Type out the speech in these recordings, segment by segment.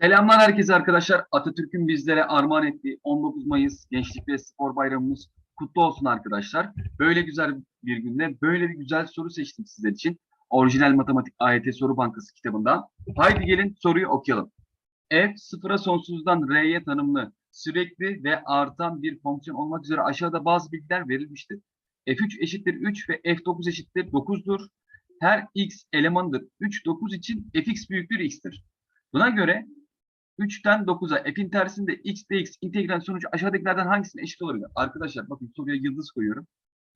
Selamlar herkese arkadaşlar. Atatürk'ün bizlere armağan ettiği 19 Mayıs Gençlik ve Spor Bayramımız kutlu olsun arkadaşlar. Böyle güzel bir günde böyle bir güzel soru seçtim sizler için. Orijinal Matematik AYT Soru Bankası kitabından. Haydi gelin soruyu okuyalım. F sıfıra sonsuzdan R'ye tanımlı sürekli ve artan bir fonksiyon olmak üzere aşağıda bazı bilgiler verilmiştir. F3 eşittir 3 ve F9 eşittir 9'dur. Her x elemandır 3, 9 için fx büyüktür x'tir. Buna göre 3'ten 9'a f'in tersinde x dx integral sonucu aşağıdakilerden hangisine eşit olabilir? Arkadaşlar bakın soruya yıldız koyuyorum.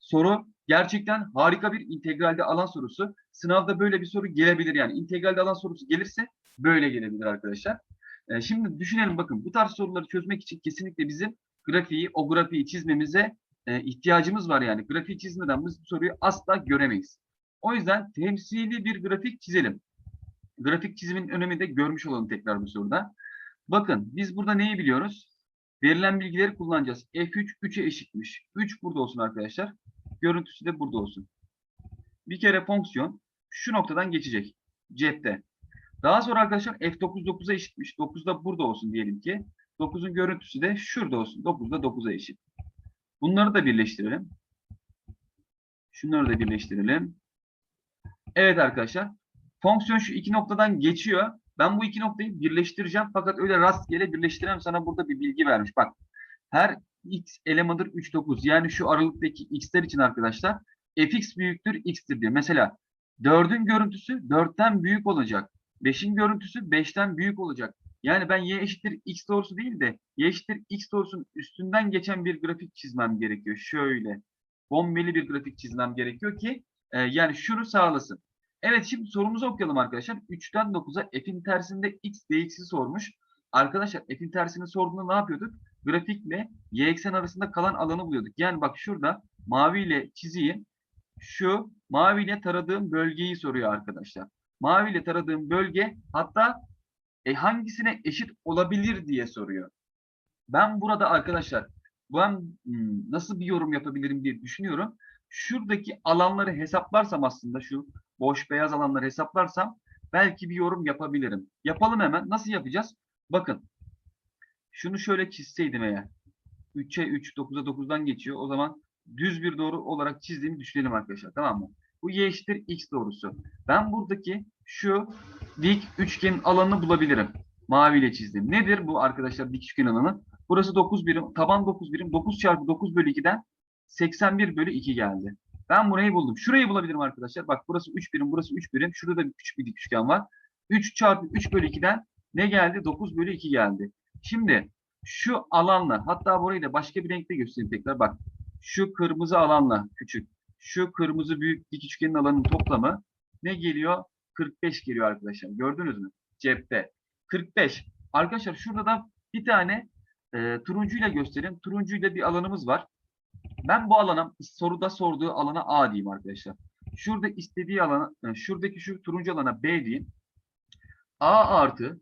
Soru gerçekten harika bir integralde alan sorusu. Sınavda böyle bir soru gelebilir yani. integralde alan sorusu gelirse böyle gelebilir arkadaşlar. Ee, şimdi düşünelim bakın bu tarz soruları çözmek için kesinlikle bizim grafiği, o grafiği çizmemize e, ihtiyacımız var yani. Grafiği çizmeden biz bu soruyu asla göremeyiz. O yüzden temsili bir grafik çizelim. Grafik çizimin önemini de görmüş olalım tekrar bu soruda. Bakın biz burada neyi biliyoruz? Verilen bilgileri kullanacağız. F3 3'e eşitmiş. 3 burada olsun arkadaşlar. Görüntüsü de burada olsun. Bir kere fonksiyon şu noktadan geçecek. Cepte. Daha sonra arkadaşlar F9 9'a eşitmiş. 9 da burada olsun diyelim ki. 9'un görüntüsü de şurada olsun. 9 da 9'a eşit. Bunları da birleştirelim. Şunları da birleştirelim. Evet arkadaşlar. Fonksiyon şu iki noktadan geçiyor. Ben bu iki noktayı birleştireceğim. Fakat öyle rastgele birleştiremem. Sana burada bir bilgi vermiş. Bak. Her x elemandır 3, 9. Yani şu aralıktaki x'ler için arkadaşlar fx büyüktür x'tir diyor. Mesela 4'ün görüntüsü 4'ten büyük olacak. 5'in görüntüsü 5'ten büyük olacak. Yani ben y eşittir x doğrusu değil de y eşittir x doğrusunun üstünden geçen bir grafik çizmem gerekiyor. Şöyle bombeli bir grafik çizmem gerekiyor ki e, yani şunu sağlasın. Evet şimdi sorumuzu okuyalım arkadaşlar. 3'ten 9'a f'in tersinde x dx'i sormuş. Arkadaşlar f'in tersini sorduğunda ne yapıyorduk? Grafikle y eksen arasında kalan alanı buluyorduk. Yani bak şurada maviyle çizeyim. Şu maviyle taradığım bölgeyi soruyor arkadaşlar. Maviyle taradığım bölge hatta e, hangisine eşit olabilir diye soruyor. Ben burada arkadaşlar ben hmm, nasıl bir yorum yapabilirim diye düşünüyorum. Şuradaki alanları hesaplarsam aslında şu boş beyaz alanları hesaplarsam belki bir yorum yapabilirim. Yapalım hemen. Nasıl yapacağız? Bakın. Şunu şöyle çizseydim eğer. 3'e 3, 9'a 9'dan geçiyor. O zaman düz bir doğru olarak çizdiğimi düşünelim arkadaşlar. Tamam mı? Bu y eşittir x doğrusu. Ben buradaki şu dik üçgenin alanını bulabilirim. Maviyle çizdim. Nedir bu arkadaşlar dik üçgen alanı? Burası 9 birim. Taban 9 birim. 9 çarpı 9 bölü 2'den 81 bölü 2 geldi. Ben burayı buldum. Şurayı bulabilirim arkadaşlar. Bak burası 3 birim, burası 3 birim. Şurada da bir küçük bir dik üçgen var. 3 çarpı 3 bölü 2'den ne geldi? 9 bölü 2 geldi. Şimdi şu alanla hatta burayı da başka bir renkte göstereyim tekrar. Bak şu kırmızı alanla küçük. Şu kırmızı büyük dik üçgenin alanının toplamı ne geliyor? 45 geliyor arkadaşlar. Gördünüz mü? Cepte. 45. Arkadaşlar şurada da bir tane e, turuncuyla göstereyim. Turuncuyla bir alanımız var. Ben bu alana soruda sorduğu alana A diyeyim arkadaşlar. Şurada istediği alana, şuradaki şu turuncu alana B diyeyim. A artı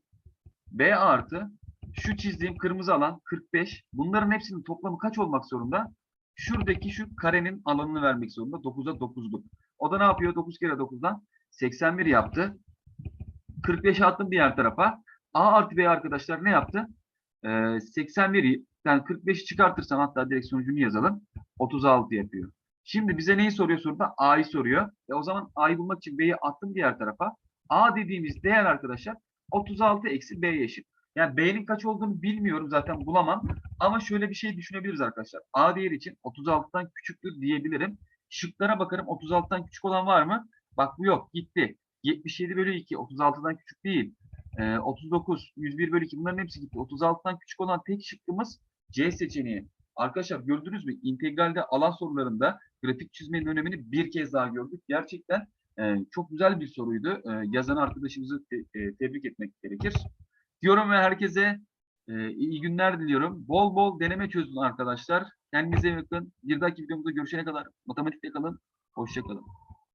B artı şu çizdiğim kırmızı alan 45. Bunların hepsinin toplamı kaç olmak zorunda? Şuradaki şu karenin alanını vermek zorunda. 9'a 9'luk. O da ne yapıyor? 9 kere 9'dan 81 yaptı. 45 attım diğer tarafa. A artı B arkadaşlar ne yaptı? Ee, 81'i yani 45'i çıkartırsam hatta direkt sonucunu yazalım. 36 yapıyor. Şimdi bize neyi soruyor soruda? A'yı soruyor. E o zaman A'yı bulmak için B'yi attım diğer tarafa. A dediğimiz değer arkadaşlar 36 eksi B'ye eşit. Yani B'nin kaç olduğunu bilmiyorum zaten bulamam. Ama şöyle bir şey düşünebiliriz arkadaşlar. A değeri için 36'dan küçüktür diyebilirim. Şıklara bakarım 36'dan küçük olan var mı? Bak bu yok gitti. 77 bölü 2 36'dan küçük değil. Ee, 39, 101 bölü 2 bunların hepsi gitti. 36'dan küçük olan tek şıkkımız C seçeneği. Arkadaşlar gördünüz mü? İntegralde alan sorularında grafik çizmenin önemini bir kez daha gördük. Gerçekten e, çok güzel bir soruydu. E, yazan arkadaşımızı te, e, tebrik etmek gerekir. Diyorum ve herkese e, iyi günler diliyorum. Bol bol deneme çözün arkadaşlar. Kendinize bakın. Bir dahaki videomuzda görüşene kadar matematikte kalın. Hoşçakalın.